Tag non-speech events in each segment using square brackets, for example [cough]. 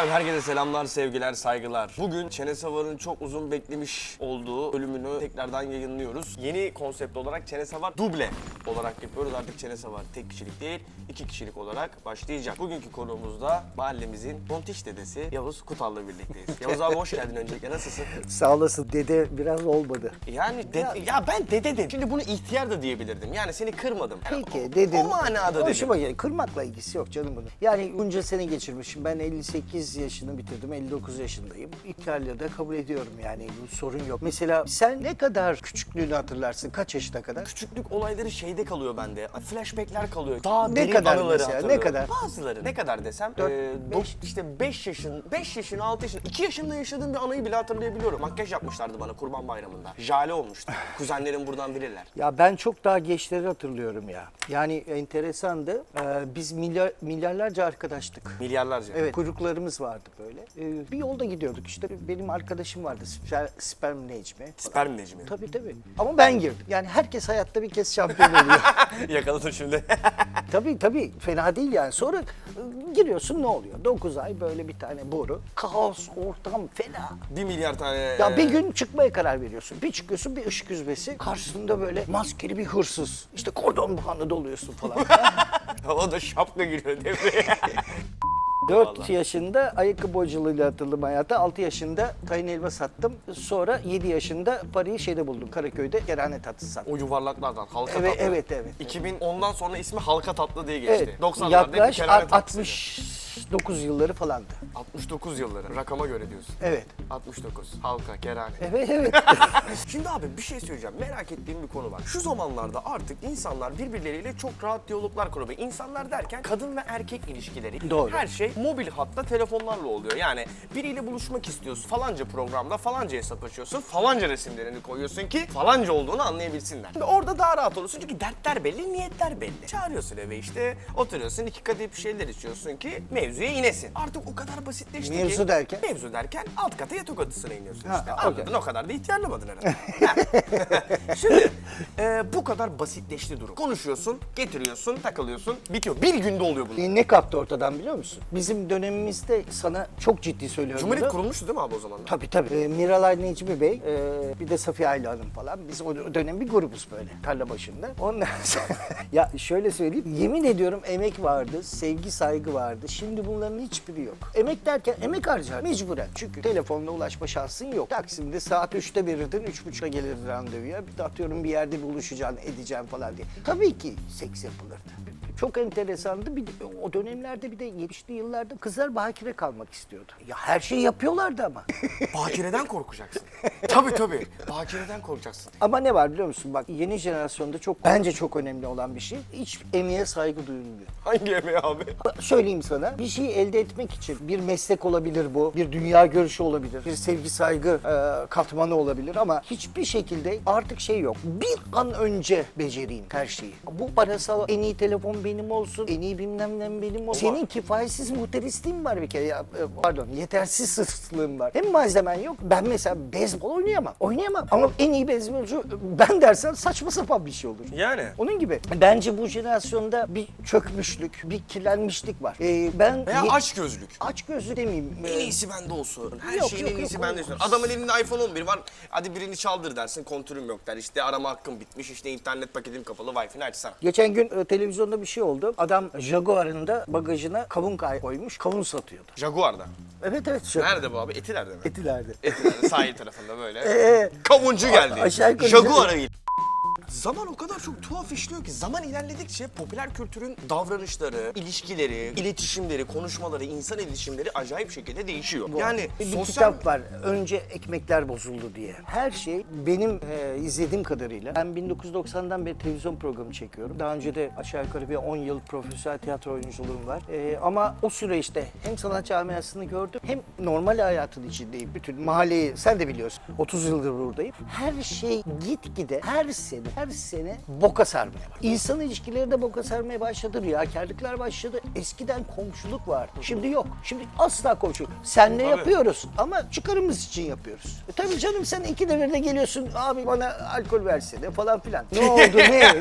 Efendim herkese selamlar, sevgiler, saygılar. Bugün Çene Savar'ın çok uzun beklemiş olduğu bölümünü tekrardan yayınlıyoruz. Yeni konsept olarak Çene Savar duble olarak yapıyoruz. Artık Çene Savar tek kişilik değil, iki kişilik olarak başlayacak. Bugünkü konuğumuzda mahallemizin tontiş dedesi Yavuz Kutal'la birlikteyiz. [laughs] Yavuz abi hoş geldin öncelikle. Nasılsın? Sağ olasın dede biraz olmadı. Yani de- ya. ben dede dedim. Şimdi bunu ihtiyar da diyebilirdim. Yani seni kırmadım. Yani Peki o- dedim. O manada dedim. Hoşuma gidiyor. Kırmakla ilgisi yok canım bunun. Yani bunca sene geçirmişim. Ben 58 yaşını bitirdim. 59 yaşındayım. İtalya'da kabul ediyorum yani. Bu sorun yok. Mesela sen ne kadar küçüklüğünü hatırlarsın? Kaç yaşına kadar? Küçüklük olayları şeyde kalıyor bende. Flashbackler kalıyor. Daha Ne derin kadar anıları mesela, ne hatırlıyorum. kadar? Bazıları. Ne kadar desem? Dört, ee, beş. dok- işte 5 yaşın, 5 yaşın, 6 yaşın, 2 yaşında yaşadığım bir anıyı bile hatırlayabiliyorum. Makyaj yapmışlardı bana kurban bayramında. Jale olmuştu. [laughs] Kuzenlerim buradan bilirler. Ya ben çok daha gençleri hatırlıyorum ya. Yani enteresandı. Ee, biz milyar, milyarlarca arkadaştık. Milyarlarca. Evet kuyruklarımız vardı böyle. Ee, bir yolda gidiyorduk işte. Benim arkadaşım vardı sper, sperm Necmi. Sperm Necmi. Tabii tabii. Ama ben girdim. Yani herkes hayatta bir kez şampiyon oluyor. [laughs] Yakaladım şimdi. [laughs] tabii tabii fena değil yani. Sonra e, giriyorsun ne oluyor? 9 ay böyle bir tane boru. Kaos, ortam fena. 1 milyar tane... Ya bir ee, gün çıkmaya karar veriyorsun. Bir çıkıyorsun bir ışık yüzmesi. Karşısında böyle maskeli bir hırsız. İşte kordon bağını doluyorsun falan. [laughs] O da şapka giriyor devreye. 4 Vallahi. yaşında ayakkabı bocalığıyla atıldım hayata. 6 yaşında kayın elma sattım. Sonra 7 yaşında parayı şeyde buldum. Karaköy'de kerane tatlısı sattım. o yuvarlaklardan halka Evet, tatlı. evet, evet. 2010'dan sonra ismi halka tatlı diye geçti. Evet. 90'larda Yaklaş bir kerane tatlısıydı. 69 yılları falandı. 69 yılları. Rakama göre diyorsun. Evet. 69. Halka, kerane. Evet evet. [laughs] Şimdi abi bir şey söyleyeceğim. Merak ettiğim bir konu var. Şu zamanlarda artık insanlar birbirleriyle çok rahat diyaloglar kuruyor. İnsanlar derken kadın ve erkek ilişkileri. Doğru. Her şey mobil hatta telefonlarla oluyor. Yani biriyle buluşmak istiyorsun. Falanca programda falanca hesap açıyorsun. Falanca resimlerini koyuyorsun ki falanca olduğunu anlayabilsinler. Şimdi orada daha rahat olursun çünkü dertler belli, niyetler belli. Çağırıyorsun eve işte, oturuyorsun iki kadeh bir şeyler içiyorsun ki mevzuya inesin. Artık o kadar basitleşti ki. Mevzu derken? Mevzu derken alt kata yatak odasına iniyorsun Ha, işte. Anladın o kadar da ihtiyarlamadın herhalde. [laughs] Ha. Şimdi e, bu kadar basitleşti durum. Konuşuyorsun, getiriyorsun, takılıyorsun, bitiyor. Bir günde oluyor bunlar. ne kaptı ortadan biliyor musun? Bizim dönemimizde sana çok ciddi söylüyorum. Cumhuriyet bunu. kurulmuştu değil mi abi o zaman? Tabii tabii. Ee, Miralay Necmi Bey, e, bir de Safiye Ayla Hanım falan. Biz o dönem bir grubuz böyle tarla başında. Ondan sonra, [laughs] ya şöyle söyleyeyim, yemin ediyorum emek vardı, sevgi saygı vardı. Şimdi bunların hiçbiri yok. Emek derken emek harcar mecburen. Çünkü telefonla ulaşma şansın yok. Taksim'de saat 3'te verirdin, 3.30'da gelirdi randevuya. Bir de atıyorum bir yerde buluşacaksın, edeceksin falan diye. Tabii ki seks yapılırdı. Çok enteresandı. Bir o dönemlerde bir de 70'li yıllarda kızlar bakire kalmak istiyordu. Ya her şeyi yapıyorlardı ama. [laughs] Bakireden korkacaksın. tabii tabii. Bakireden korkacaksın. Ama ne var biliyor musun? Bak yeni jenerasyonda çok bence çok önemli olan bir şey. Hiç emeğe saygı duyulmuyor. Hangi yemeği abi? Söyleyeyim sana. Bir şey elde etmek için bir meslek olabilir bu. Bir dünya görüşü olabilir. Bir sevgi saygı e, katmanı olabilir ama hiçbir şekilde artık şey yok. Bir an önce becereyim her şeyi. Bu parasal en iyi telefon benim olsun. En iyi bilmem ne benim olsun. Senin kifayetsiz muhterisliğin var bir kere. Ya, e, pardon yetersiz sırslığın var. Hem malzemen yok. Ben mesela beyzbol oynayamam. Oynayamam. Ama en iyi beyzbolcu ben dersem saçma sapan bir şey olur. Yani. Onun gibi. Bence bu jenerasyonda bir çökmüşlük, bir kirlenmişlik var. Ee, ben Veya aç gözlük. aç gözlü demeyeyim. En Ee, iyisi bende olsun. Her Yok, şeyin yok, en iyisi yok, bende olsun. Adamın elinde iPhone 11 var. Hadi birini çaldır dersin. Kontürüm yok der. İşte arama hakkım bitmiş. İşte internet paketim kapalı. Wi-Fi'ni açsana. Geçen gün e, televizyonda bir şey oldu. Adam Jaguar'ın da bagajına kavun kay- koymuş, kavun satıyordu. Jaguar'da. Evet evet. Jaguar. Nerede bu abi? Etiler'de mi? Etilerde. Etiler'de sahil tarafında böyle. [laughs] Ee, Kavuncu geldi. aşağı yukarı- Jaguar'a il- Zaman o kadar çok tuhaf işliyor ki zaman ilerledikçe popüler kültürün davranışları, ilişkileri, iletişimleri, konuşmaları, insan iletişimleri acayip şekilde değişiyor. Yani bir sosyal kitap var. Önce ekmekler bozuldu diye. Her şey benim e, izlediğim kadarıyla. Ben 1990'dan beri televizyon programı çekiyorum. Daha önce de aşağı yukarı bir 10 yıl profesyonel tiyatro oyunculuğum var. E, ama o süreçte hem sanat camiasını gördüm hem normal hayatın içindeyim. Bütün mahalleyi sen de biliyorsun. 30 yıldır buradayım. Her şey gitgide her sene her sene boka sarmaya başladı. İnsan ilişkileri de boka sarmaya başladı. Riyakarlıklar başladı. Eskiden komşuluk vardı. Şimdi yok. Şimdi asla komşuluk. Senle Tabii. yapıyoruz ama çıkarımız için yapıyoruz. E tabii canım sen iki devirde geliyorsun abi bana alkol versene falan filan. Ne [laughs] oldu ne?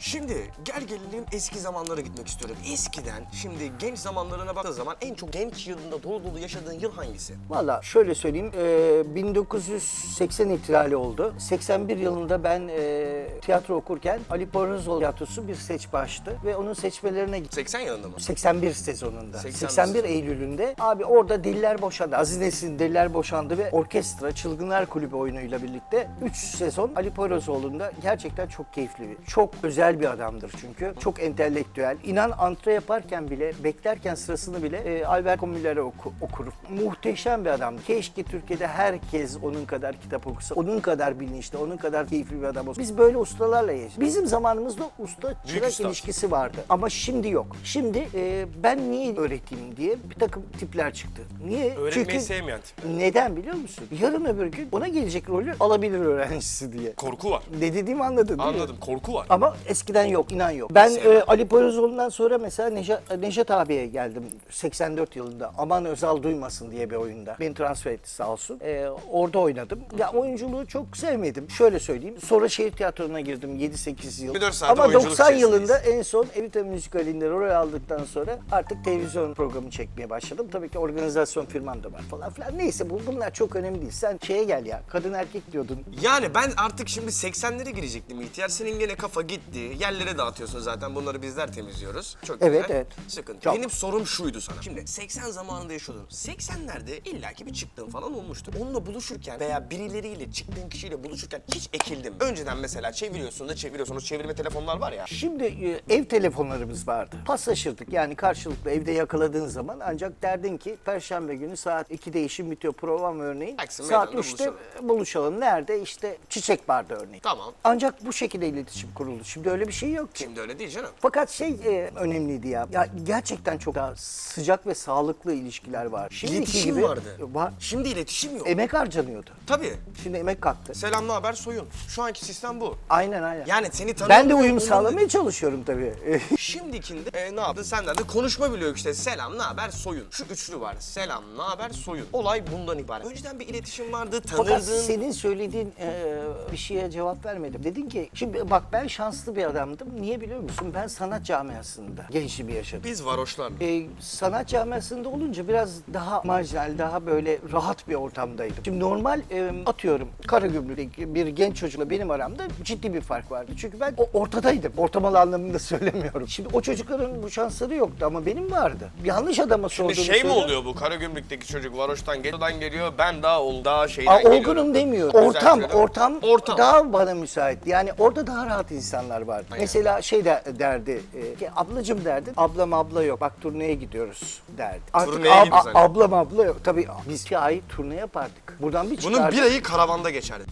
Şimdi gel gelelim eski zamanlara gitmek istiyorum. Eskiden şimdi genç zamanlarına baktığın zaman en çok genç yılında dolu dolu yaşadığın yıl hangisi? Valla şöyle söyleyeyim, e, 1980 ihtilali oldu. 81 yılında ben e, tiyatro okurken Ali Poyrazoğlu tiyatrosu bir seç baştı ve onun seçmelerine gittim. 80 yılında mı? 81 sezonunda. 81 81 Eylül'ünde abi orada Deliler Boşandı. Aziz Nesin Deliler Boşandı ve orkestra Çılgınlar Kulübü oyunuyla birlikte 3 sezon Ali Poyrazoğlu'nda gerçekten çok keyifli. Çok özel bir adamdır çünkü. Çok entelektüel. İnan antre yaparken bile, beklerken sırasını bile e, Albert Camus'ları oku, okurum. Muhteşem bir adam. Keşke Türkiye'de herkes onun kadar kitap okusa, onun kadar bilinçli, onun kadar keyifli bir adam olsa. Biz böyle ustalarla yaşadık. Bizim zamanımızda usta çırak ilişkisi vardı. Ama şimdi yok. Şimdi e, ben niye öğreteyim diye bir takım tipler çıktı. Niye? Öğretmeyi sevmeyen tipler. Neden biliyor musun? Yarın öbür gün ona gelecek rolü alabilir öğrencisi diye. Korku var. Ne dediğimi anladın değil mi? Anladım. Korku var. Ama eskiden yok, inan yok. Ben e, Ali Poyrazoğlu'ndan sonra mesela Nejat, Nejat abiye geldim 84 yılında. Aman Özal duymasın diye bir oyunda. Beni transfer etti sağ olsun. E, orada oynadım. Ya oyunculuğu çok sevmedim. Şöyle söyleyeyim. Sonra şehir tiyatrona girdim 7-8 yıl. 24 saat Ama oyunculuk 90 içerisindeyiz. yılında en son Evita Müzikalinde rol aldıktan sonra artık televizyon programı çekmeye başladım. Tabii ki organizasyon firmam da var falan filan. Neyse bu, bunlar çok önemli değil. Sen şeye gel ya. Kadın erkek diyordun. Yani ben artık şimdi 80'lere girecektim ihtiyar. Senin gene kafa gitti. Yerlere dağıtıyorsun zaten. Bunları bizler temizliyoruz. Çok Evet, güzel. evet. Sıkıntı. Çok. Benim sorum şuydu sana. Şimdi 80 zamanında yaşıyordun. 80'lerde illaki bir çıktığın falan olmuştu. Onunla buluşurken veya birileriyle çıktığın kişiyle buluşurken hiç ekildim. Önceden mesela çeviriyorsun da çeviriyorsun. O çevirme telefonlar var ya. Şimdi e, ev telefonlarımız vardı. Paslaşırdık yani karşılıklı evde yakaladığın zaman ancak derdin ki perşembe günü saat 2'de işim bitiyor program örneğin. Taksim saat Meydanı'nda 3'te buluşalım. Nerede? İşte Çiçek Bar'da örneğin. Tamam. Ancak bu şekilde iletişim kuruldu. Şimdi öyle bir şey yok ki. Şimdi öyle değil canım. Fakat şey e, önemliydi ya. Ya gerçekten çok daha sıcak ve sağlıklı ilişkiler var. Şimdiki İletişim vardı. Var. Şimdi iletişim yok. Emek harcanıyordu. Tabii. Şimdi emek kalktı. Selam ne haber soyun. Şu anki sistem bu. Aynen aynen. Yani seni tanıyorum. ben de uyum sağlamaya çalışıyorum tabii. [laughs] Şimdikinde e, ne yaptın? Senden de konuşma biliyor işte. Selam, ne haber, soyun. Şu üçlü var. Selam, ne haber, soyun. Olay bundan ibaret. Önceden bir iletişim vardı, Fakat tanırdın. senin söylediğin e, bir şeye cevap vermedim. Dedin ki şimdi bak ben şanslı bir adamdım. Niye biliyor musun? Ben sanat camiasında gençliğimi yaşadım. Biz varoşlar. E, sanat camiasında olunca biraz daha marjinal, daha böyle rahat bir ortamdaydım. Şimdi normal e, atıyorum Karagümrük'teki bir genç çocukla benim aramda ciddi bir fark vardı. Çünkü ben o ortadaydım. Ortamalı anlamında [laughs] söylemiyorum. Şimdi o çocukların bu şansları yoktu ama benim vardı. Yanlış adama sorduğunu Şimdi şey mi söylüyorum. oluyor bu? Karagümrük'teki çocuk varoştan geliyor, geliyor. Ben daha ol, daha şeyden Aa, geliyorum. olgunum demiyor. Ortam, ortam, Ortam. daha bana müsait. Yani orada daha rahat insanlar vardı. Mesela şey de derdi, e, ablacım derdi, ablam abla yok, bak turneye gidiyoruz derdi. Artık Turneye ab- gidiyoruz hani. ablam abla yok. Tabii biz iki ay turne yapardık. Buradan bir Bunun çıkardık. bir ayı karavanda geçerdi.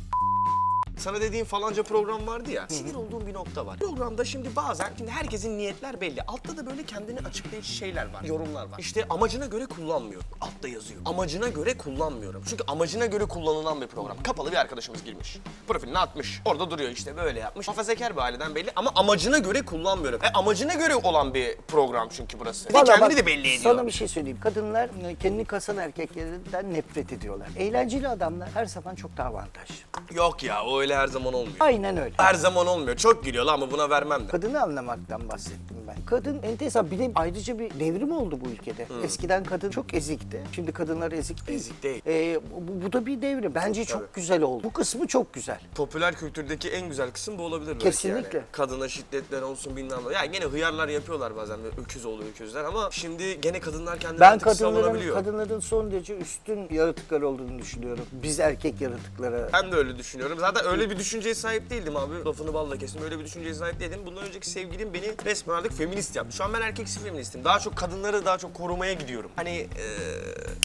Sana dediğim falanca program vardı ya. Sinir olduğum bir nokta var. Programda şimdi bazen şimdi herkesin niyetler belli. Altta da böyle kendini açıklayıcı şeyler var. Yorumlar var. İşte amacına göre kullanmıyor. Altta yazıyor. Amacına göre kullanmıyorum. Çünkü amacına göre kullanılan bir program. Kapalı bir arkadaşımız girmiş. Profilini atmış. Orada duruyor işte böyle yapmış. Muhafazakar bir aileden belli ama amacına göre kullanmıyorum. E amacına göre olan bir program çünkü burası. Ve Vallahi kendini bak, de belli ediyor. Sana bir şey söyleyeyim. Kadınlar e, kendini kasan erkeklerinden nefret ediyorlar. Eğlenceli adamlar her zaman çok daha avantajlı. Yok ya o öyle her zaman olmuyor. Aynen öyle. Her zaman olmuyor. Çok gülüyor lan ama buna vermem de. Kadını anlamaktan bahsettim ben. Kadın enteresan bir de ayrıca bir devrim oldu bu ülkede. Eskiden kadın çok ezikti. Şimdi kadınlar ezik değil. Ezik değil. Ee, bu, bu da bir devrim. Bence çok Tabii. güzel oldu. Bu kısmı çok güzel. Popüler kültürdeki en güzel kısım bu olabilir belki Kesinlikle. yani. Kadına şiddetler olsun bilmem ne. Yani gene hıyarlar yapıyorlar bazen böyle öküz oluyor öküzler ama şimdi gene kadınlar kendini Ben artık kadınların savunabiliyor. kadınların son derece üstün yaratıklar olduğunu düşünüyorum. Biz erkek yaratıklara. Ben de öyle düşünüyorum. Zaten öyle bir düşünceye sahip değildim abi. Lafını balla kesin. Öyle bir düşünceye sahip değildim. Bundan önceki sevgilim beni resmen artık feminist yaptı. Şu an ben erkeksi feministim. Daha çok kadınları daha çok korumaya gidiyorum. Hani eee,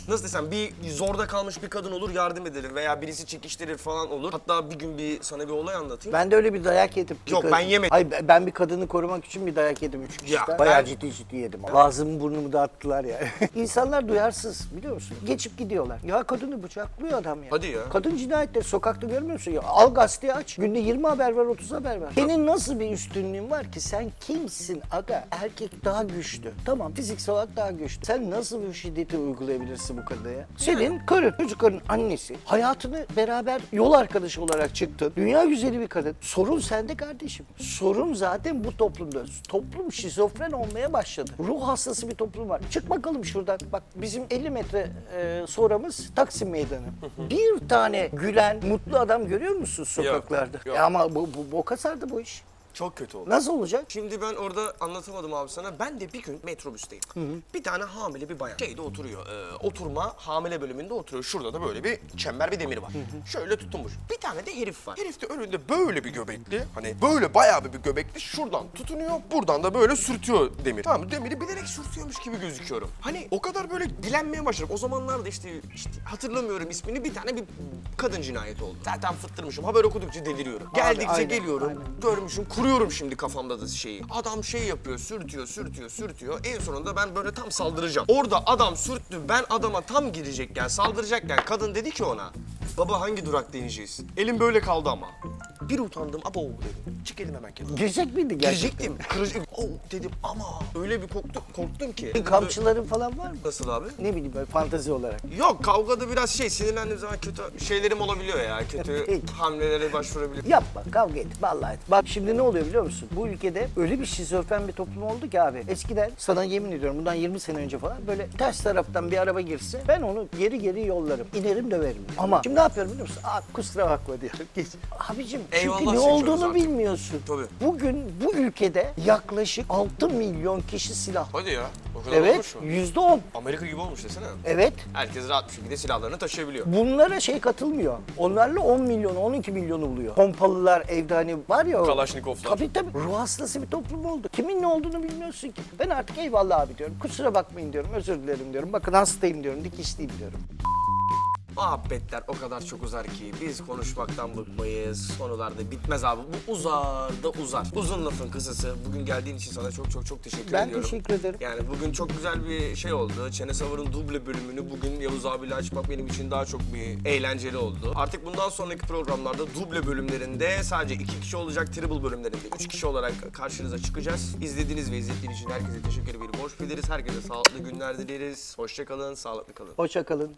nasıl desem bir zorda kalmış bir kadın olur yardım ederim veya birisi çekiştirir falan olur. Hatta bir gün bir sana bir olay anlatayım. Ben de öyle bir dayak yedim. Bir Yok, kadın- ben yemedim. Hayır ben- ben bir kadını korumak için bir dayak yedim üç kişiden. Ya, Bayağı ben- ciddi ciddi yedim. Ağzımı burnumu dağıttılar ya. [laughs] İnsanlar duyarsız biliyor musun? Geçip gidiyorlar. Ya kadını bıçaklıyor adam ya. Hadi ya. Kadın cinayetleri sokakta görmüyor musun? Ya, al gazeteyi aç. Günde 20 haber var, 30 haber var. Senin nasıl bir üstünlüğün var ki? Sen kimsin aga? Erkek daha güçlü. Tamam fiziksel olarak daha güçlü. Sen nasıl bir şiddeti uygulayabilirsin bu kadına? Senin karın, çocukların annesi. Hayatını beraber yol arkadaşı olarak çıktın. Dünya güzeli bir kadın. Sorun sende kardeşim. Sorun zaten bu toplumda. Toplum şizofren olmaya başladı. Ruh hastası bir toplum var. Çık bakalım şuradan. Bak bizim 50 metre e, sonramız Taksim Meydanı. bir tane gülen, mutlu adam görüyor musun sokaklarda? yok. E ama bu, bu boka sardı bu iş. Çok kötü oldu. Nasıl olacak? Şimdi ben orada anlatamadım abi sana. Ben de bir gün metrobüsteyim. Bir tane hamile bir bayan şeyde oturuyor. Ee, oturma hamile bölümünde oturuyor. Şurada da böyle bir çember bir demir var. Şöyle tutunmuş. Bir tane de herif var. Herif de önünde böyle bir göbekli. Hani böyle bayağı bir, bir göbekli. Şuradan tutunuyor. Buradan da böyle sürtüyor demir. Tamam demiri bilerek sürtüyormuş gibi gözüküyorum. Hani o kadar böyle dilenmeye başladım. O zamanlarda işte, işte hatırlamıyorum ismini. Bir tane bir kadın cinayeti oldu. Zaten fıttırmışım. Haber okudukça deliriyorum. Geldikçe aynen, geliyorum. aynen. Görmüşüm, kuruyorum şimdi kafamda da şeyi. Adam şey yapıyor, sürtüyor, sürtüyor, sürtüyor. En sonunda ben böyle tam saldıracağım. Orada adam sürttü, ben adama tam girecekken, saldıracakken kadın dedi ki ona... Baba hangi durakta ineceğiz? Elim böyle kaldı ama. Bir utandım, abo dedim. Çık elim hemen kenara. Girecek miydi gerçekten? Girecektim, kırıcı... Oh dedim ama öyle bir korktum, korktum ki. Kamçıların falan var mı? Nasıl abi? Ne bileyim böyle fantazi olarak. Yok kavgada biraz şey sinirlendiğim zaman kötü şeylerim olabiliyor ya. Kötü Peki. hamlelere başvurabiliyorum. Yapma kavga et vallahi et. Bak şimdi ne oluyor biliyor musun? Bu ülkede öyle bir şizofren bir toplum oldu ki abi. Eskiden sana yemin ediyorum bundan 20 sene önce falan böyle ters taraftan bir araba girse ben onu geri geri yollarım. İnerim döverim. Ama şimdi yapıyorum biliyor musun? Abi kusura bakma diyorum. [laughs] Geç. Abicim Eyvallah çünkü ne seçiyoruz olduğunu artık. bilmiyorsun. Tabii. Bugün bu ülkede yaklaşık 6 milyon kişi silah. Hadi ya. O kadar Evet olmuş mu? yüzde on. Amerika gibi olmuş desene. Evet. Herkes rahat bir şekilde silahlarını taşıyabiliyor. Bunlara şey katılmıyor. Onlarla 10 milyon, 12 milyonu buluyor. Pompalılar evde hani var ya. o- Kalaşnikovlar. Tabii tabii. Ruh hastası bir toplum oldu. Kimin ne olduğunu bilmiyorsun ki. Ben artık eyvallah abi diyorum. Kusura bakmayın diyorum. Özür dilerim diyorum. Bakın hastayım diyorum. Dikişliyim diyorum. Muhabbetler o kadar çok uzar ki biz konuşmaktan bıkmayız. Konularda bitmez abi. Bu uzar da uzar. Uzun lafın kısası. Bugün geldiğin için sana çok çok çok teşekkür Ben ediyorum. teşekkür ederim. Yani bugün çok güzel bir şey oldu. Çene Savur'un duble bölümünü bugün Yavuz abiyle açmak benim için daha çok bir eğlenceli oldu. Artık bundan sonraki programlarda duble bölümlerinde sadece iki kişi olacak. Triple bölümlerinde üç kişi olarak karşınıza çıkacağız. İzlediğiniz ve izlediğiniz için herkese teşekkür ederim. Hoş biliriz. Herkese sağlıklı günler dileriz. Hoşçakalın, sağlıklı kalın. Hoşça kalın.